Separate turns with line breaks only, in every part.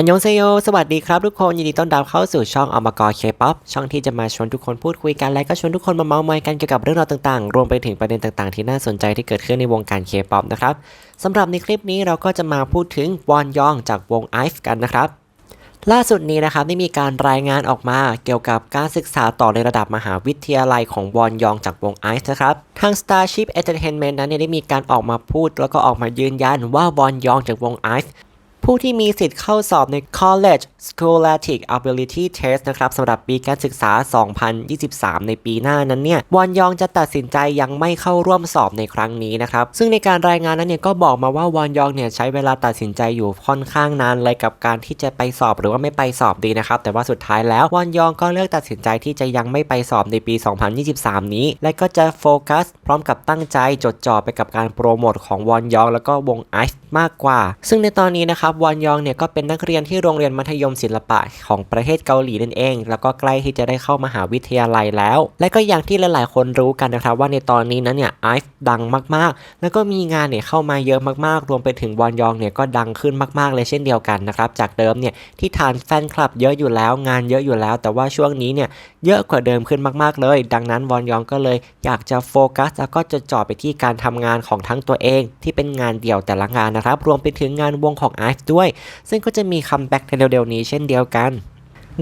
อันยองเซโย สวัสดีครับทุกคน ยินดีต้อนรับเข้าสู่ช่องอมกรเคป๊อปช่องที่จะมาชวนทุกคนพูดคุยกันและก็ชวนทุกคนมาเมาท์มอยกันเกี่ยวกับเรื่องราวต่างๆ รวมไปถึงประเด็นต่างๆ ที่น่าสนใจที่เกิดขึ้นในวงการเคป๊อปนะครับสำหรับในคลิปนี้เราก็จะมาพูดถึงวอนยองจากวงไอฟ์กันนะครับ ล่าสุดนี้นะครับได้มีการรายงานออกมาเกี่ยวกับการศึกษาต่อในระดับมหาวิทยาลัยของวอนยองจากวงไอซ์นะครับ ทาง Starship Entertainment นั้นเนี่ยได้มีการออกมาพูด แล้วก็ออกมายืนยันว่าวอนยองจากวงไอซ์ ผู้ที่มีสิทธิ์เข้าสอบใน College Scholastic Ability Test นะครับสำหรับปีการศึกษา 2023 ในปีหน้านั้นเนี่ย วอนยองจะตัดสินใจยังไม่เข้าร่วมสอบในครั้งนี้นะครับ ซึ่งในการรายงานนั้นเนี่ยก็บอกมาว่าวอนยองเนี่ยใช้เวลาตัดสินใจอยู่ค่อนข้างนานเลยกับการที่จะไปสอบหรือว่าไม่ไปสอบดีนะครับ แต่ว่าสุดท้ายแล้ววอนยองก็เลือกตัดสินใจที่จะยังไม่ไปสอบในปี 2023 นี้ และก็จะโฟกัส พร้อมกับตั้งใจจดจ่อไปกับการโปรโมทของวอนยองแล้วก็วงไอซ์มากกว่า ซึ่งในตอนนี้นะครับวอนยองเนี่ยก็เป็นนักเรียนที่โรงเรียนมัธยมศิลปะของประเทศเกาหลีนั่นเอง แล้วก็ใกล้ที่จะได้เข้ามหาวิทยาลัยแล้ว และก็อย่างที่หลายๆ คนรู้กันนะครับว่าในตอนนี้นั้นเนี่ยไอซ์ดังมากๆ แล้วก็มีงานเนี่ยเข้ามาเยอะมากๆ รวมไปถึงวอนยองเนี่ยก็ดังขึ้นมากๆเลยเช่นเดียวกันนะครับจากเดิมเนี่ยที่ฐานแฟนคลับเยอะอยู่แล้วงานเยอะอยู่แล้ว แต่ว่าช่วงนี้เนี่ยเยอะกว่าเดิมขึ้นมากๆเลย ดังนั้นวอนยองก็เลยอยากจะโฟกัสแล้วก็จะจ่อไปที่การทำงานของทั้งตัวเอง ที่เป็นงานเดี่ยวแต่ละงานนะครับรวมไปถึงงานวงของไอซ์ด้วย ซึ่งก็จะมีคัมแบ็กในเร็วๆนี้เช่นเดียวกัน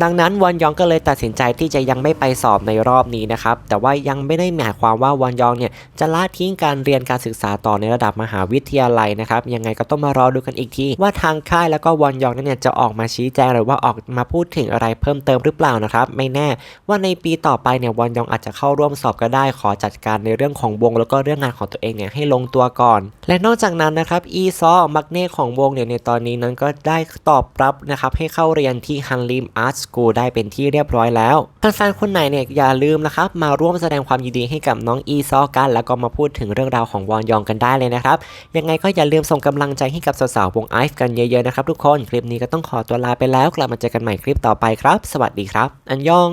ดังนั้นวอนยองก็เลยตัดสินใจที่จะยังไม่ไปสอบในรอบนี้นะครับ แต่ว่ายังไม่ได้หมายความว่าวอนยองเนี่ยจะละทิ้งการเรียนการศึกษาต่อในระดับมหาวิทยาลัยนะครับ ยังไงก็ต้องมารอดูกันอีกทีว่าทางค่ายแล้วก็วอนยองนั้นเนี่ยจะออกมาชี้แจงหรือว่าออกมาพูดถึงอะไรเพิ่มเติมหรือเปล่านะครับ ไม่แน่ว่าในปีต่อไปเนี่ยวอนยองอาจจะเข้าร่วมสอบก็ได้ขอจัดการในเรื่องของวง แล้วก็เรื่องงานของตัวเองเนี่ยให้ลงตัวก่อน และนอกจากนั้นนะครับอีซอมักเน่ของวงเนี่ยในตอนนี้นั้นก็ได้ตอบรับนะครับให้เข้าเรียนที่ฮันลิมอาร์ตสกูลได้เป็นที่เรียบร้อยแล้วแฟนๆคนไหนเนี่ยอย่าลืมนะครับมาร่วมแสดงความยินดีให้กับน้องอีซอกัน แล้วก็มาพูดถึงเรื่องราวของวอนยองกันได้เลยนะครับยังไงก็อย่าลืมส่งกำลังใจให้กับสาวๆวงไอฟ์กันเยอะๆนะครับทุกคนคลิปนี้ก็ต้องขอตัวลาไปแล้วกลับมาเจอกันใหม่คลิปต่อไปครับ สวัสดีครับ อันยอง